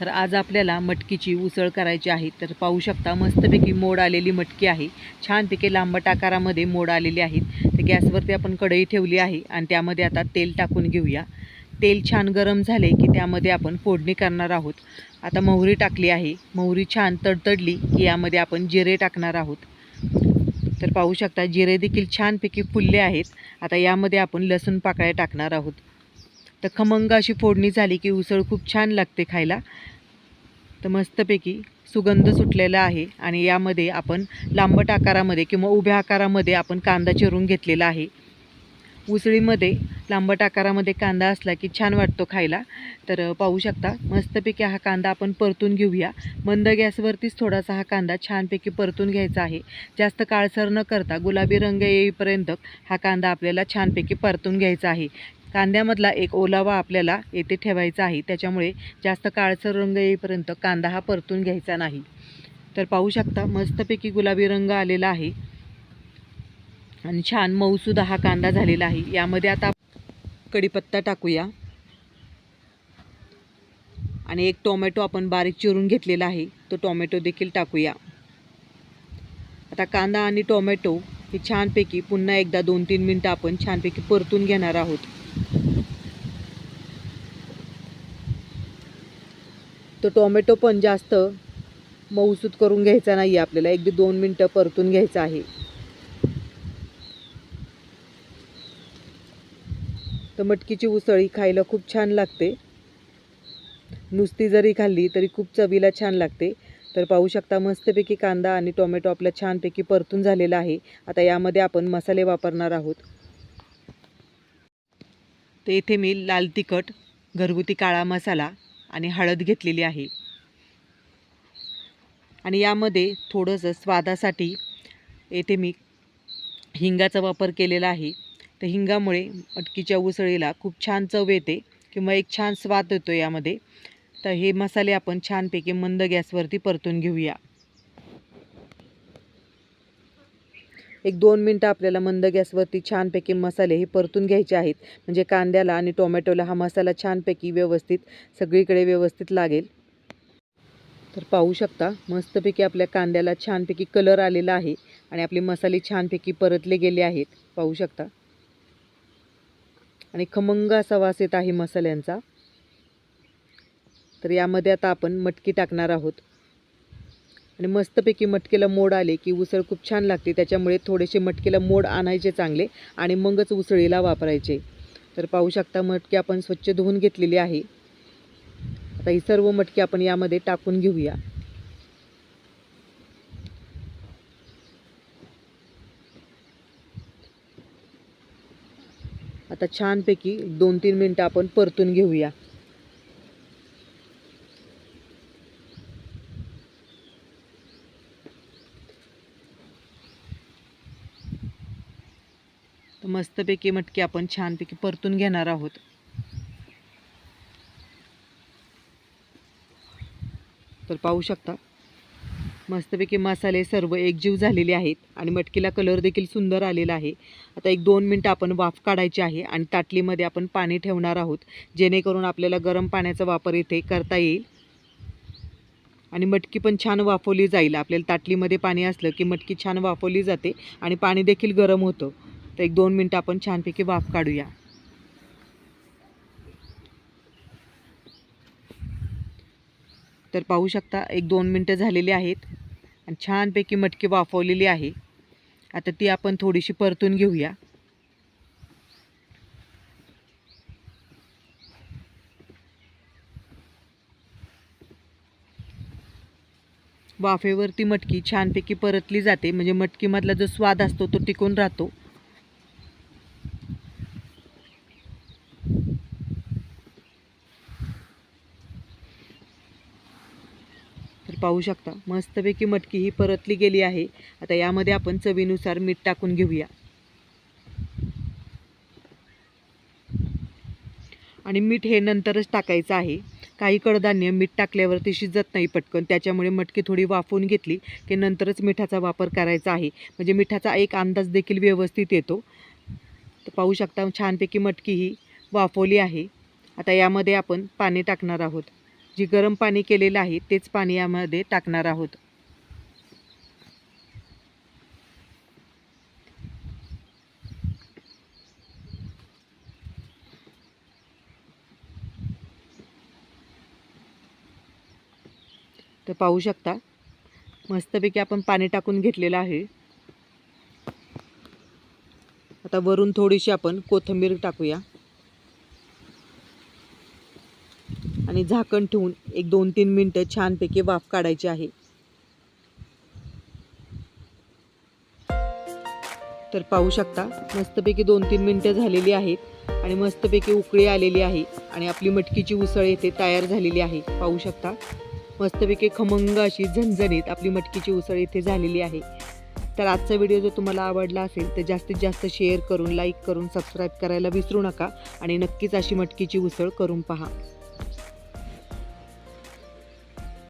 तर आज आपल्याला मटकीची उसळ करायची आहे. तर पाहू शकता मस्तपैकी मोड आलेली मटकी आहे. छानपैकी लांबट आकारामध्ये मोड आलेली आहेत. तर गॅसवरती आपण कढई ठेवली आहे आणि त्यामध्ये आता तेल टाकून घेऊया. तेल छान गरम झाले की त्यामध्ये आपण फोडणी करणार आहोत. आता मोहरी टाकली आहे. मोहरी छान तडतडली की यामध्ये आपण जिरे टाकणार आहोत. तर पाहू शकता जिरे देखील छानपैकी फुलले आहेत. आता यामध्ये आपण लसूण पाकळ्या टाकणार आहोत. तर खमंग अशी फोडणी झाली की उसळ खूप छान लागते खायला. तर मस्तपैकी सुगंध सुटलेला आहे आणि यामध्ये आपण लांबट आकारामध्ये किंवा उभ्या आकारामध्ये आपण कांदा चिरून घेतलेला आहे. उसळीमध्ये लांबट आकारामध्ये कांदा असला की छान वाटतो खायला. तर पाहू शकता मस्तपैकी हा कांदा आपण परतून घेऊया. मंद गॅसवरतीच थोडासा हा कांदा छानपैकी परतून घ्यायचा आहे. जास्त काळसर न करता गुलाबी रंग येईपर्यंत हा कांदा आपल्याला छानपैकी परतून घ्यायचा आहे. कांद्यामधला एक ओलावा आपल्याला येथे ठेवायचा आहे. त्याच्यामुळे जास्त काळसर रंग येईपर्यंत कांदा हा परतून घ्यायचा नाही. तर पाहू शकता मस्तपैकी गुलाबी रंग आलेला आहे. आणि छान मऊसुद्धा हा कांदा झालेला आहे. यामध्ये आता कढीपत्ता टाकूया. आणि एक टोमॅटो आपण बारीक चिरून घेतलेला आहे. तो टोमॅटो देखील टाकूया. आता कांदा आणि टोमॅटो हे छानपैकी पुन्हा एकदा दोन तीन मिनटं आपण छानपैकी परतून घेणार आहोत. तो टोमॅटो पण जास्त मऊसूत करून घ्यायचा नाही आहे आपल्याला. एक दोन मिनटं परतून घ्यायचं आहे. तर मटकीची उसळी खायला खूप छान लागते. नुसती जरी खाल्ली तरी खूप चवीला छान लागते. तर पाहू शकता मस्तपैकी कांदा आणि टोमॅटो आपला छानपैकी परतून झालेला आहे. आता यामध्ये आपण मसाले वापरणार आहोत. तर येथे मी लाल तिखट घरगुती काळा मसाला आणि हळद घेतलेली आहे. आणि यामध्ये थोडंसं स्वादासाठी येथे मी हिंगाचा वापर केलेला आहे. तर हिंगामुळे मटकीच्या उसळीला खूप छान चव येते किंवा एक छान स्वाद येतो यामध्ये. तर हे मसाले आपण छानपैकी मंद गॅसवरती परतून घेऊया. एक दोन मिनटं आपल्याला मंद गॅसवरती छानपैकी मसाले हे परतून घ्यायचे आहेत. म्हणजे कांद्याला आणि टोमॅटोला हा मसाला छानपैकी व्यवस्थित सगळीकडे व्यवस्थित लागेल. तर पाहू शकता मस्तपैकी आपल्या कांद्याला छानपैकी कलर आलेला आहे आणि आपले मसाले छानपैकी परतले गेले आहेत. पाहू शकता. आणि खमंग असा वास येत आहे मसाल्यांचा. तर यामध्ये आता आपण मटकी टाकणार आहोत. आणि मस्तपैकी मटकेला मोड आले की उसळ खूप छान लागते. त्याच्यामुळे थोडेसे मटकेला मोड आणायचे चांगले आणि मगच उसळीला वापरायचे. तर पाहू शकता मटकी आपण स्वच्छ धुवून घेतलेली आहे. आता ही सर्व मटकी आपण यामध्ये टाकून घेऊया. आता छानपैकी दोन तीन मिनटं आपण परतून घेऊया. तर मस्तपैकी मटकी आपण छानपैकी परतून घेणार आहोत. तर पाहू शकता मस्तपैकी मसाले सर्व एकजीव झालेले आहेत आणि मटकीला कलर देखील सुंदर आलेला आहे. आता एक दोन मिनटं आपण वाफ काढायची आहे आणि ताटलीमध्ये आपण पाणी ठेवणार आहोत जेणेकरून आपल्याला गरम पाण्याचा वापर इथे करता येईल. आणि मटकी पण छान वाफवली जाईल. आपल्याला ताटलीमध्ये पाणी असलं की मटकी छान वाफवली जाते आणि पाणी देखील गरम होतं. तर एक दोन मिनटं आपण छानपैकी वाफ काढूया. तर पाहू शकता एक दोन मिनटं झालेली आहेत आणि छानपैकी मटकी वाफवलेली आहे. आता ती आपण थोडीशी परतून घेऊया. वाफेवरती मटकी छानपैकी परतली जाते. म्हणजे मटकीमधला जो स्वाद असतो तो टिकून राहतो तर पाहू शकता. मस्तपैकी मटकी ही परतली गेली आहे. आता यामध्ये आपण चवीनुसार मीठ टाकून घेऊया. आणि मीठ हे नंतरच टाकायचं आहे. काही कडधान्य मीठ टाकल्यावरती शिजत नाही पटकन. त्याच्यामुळे मटकी थोडी वाफवून घेतली की नंतरच मिठाचा वापर करायचा आहे. म्हणजे मिठाचा एक अंदाज देखील व्यवस्थित येतो. तर पाहू शकता छानपैकी मटकी ही वाफवली आहे. आता यामध्ये आपण पाणी टाकणार आहोत. जी गरम पाणी केलेलं आहे तेच पाणी यामध्ये टाकणार आहोत. तर पाहू शकता मस्तपैकी आपण पाणी टाकून घेतलेलं आहे. आता वरून थोडीशी आपण कोथिंबीर टाकूया. आणि झाकण ठेवून एक दोन तीन मिनटं छानपैकी वाफ काढायची आहे. तर पाहू शकता मस्तपैकी दोन तीन मिनटं झालेली आहेत आणि मस्तपैकी उकळी आलेली आहे आणि आपली मटकीची उसळ येथे तयार झालेली आहे. पाहू शकता मस्तपैकी खमंग अशी झणझणीत आपली मटकीची उसळ इथे झालेली आहे. तर आजचा व्हिडिओ जर तुम्हाला आवडला असेल तर जास्तीत जास्त शेअर करून लाईक करून सबस्क्राईब करायला विसरू नका आणि नक्कीच अशी मटकीची उसळ करून पहा.